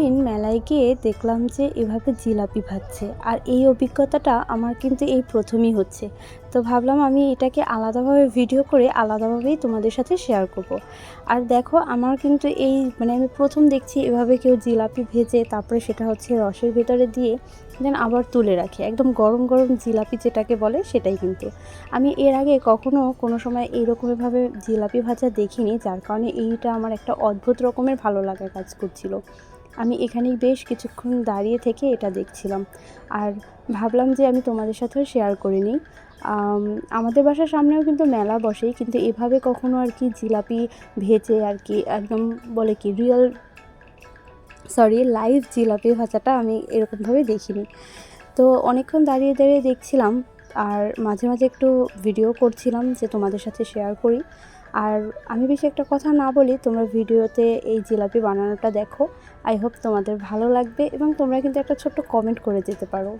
দিন মেলায় গিয়ে দেখলাম যে এভাবে জিলাপি ভাজছে। আর এই অভিজ্ঞতাটা আমার কিন্তু এই প্রথমই হচ্ছে। তো ভাবলাম আমি এটাকে আলাদাভাবে ভিডিও করে আলাদাভাবেই তোমাদের সাথে শেয়ার করব। আর দেখো, আমার কিন্তু এই মানে আমি প্রথম দেখছি এভাবে কেউ জিলাপি ভেজে তারপরে সেটা হচ্ছে রসের ভেতরে দিয়ে দেন আবার তুলে রাখে। একদম গরম গরম জিলাপি যেটাকে বলে সেটাই কিন্তু। আমি এর আগে কখনো কোনো সময় এইরকমভাবে জিলাপি ভাজা দেখিনি, যার কারণে এইটা আমার একটা অদ্ভুত রকমের ভালো লাগা কাজ করছিল। আমি এখানেই বেশ কিছুক্ষণ দাঁড়িয়ে থেকে এটা দেখছিলাম। আর ভাবলাম যে আমি তোমাদের সাথেও শেয়ার করে নিই। আমাদের বাসার সামনেও কিন্তু মেলা বসেই, কিন্তু এভাবে কখনো আর কি জিলাপি ভেজে আর কি একদম বলে কি রিয়েল সরি লাইভ জিলাপি ভাজাটা আমি এরকমভাবে দেখিনি। তো অনেকক্ষণ দাঁড়িয়ে দাঁড়িয়ে দেখছিলাম, আর মাঝে মাঝে একটু ভিডিও করছিলাম যে তোমাদের সাথে শেয়ার করি। আর আমি বেশি একটা কথা না বলি, তোমরা ভিডিওতে এই জিলাপি বানানোটা দেখো। আই হোপ তোমাদের ভালো লাগবে এবং তোমরা কিন্তু একটা ছোট্ট কমেন্ট করে দিতে পারো।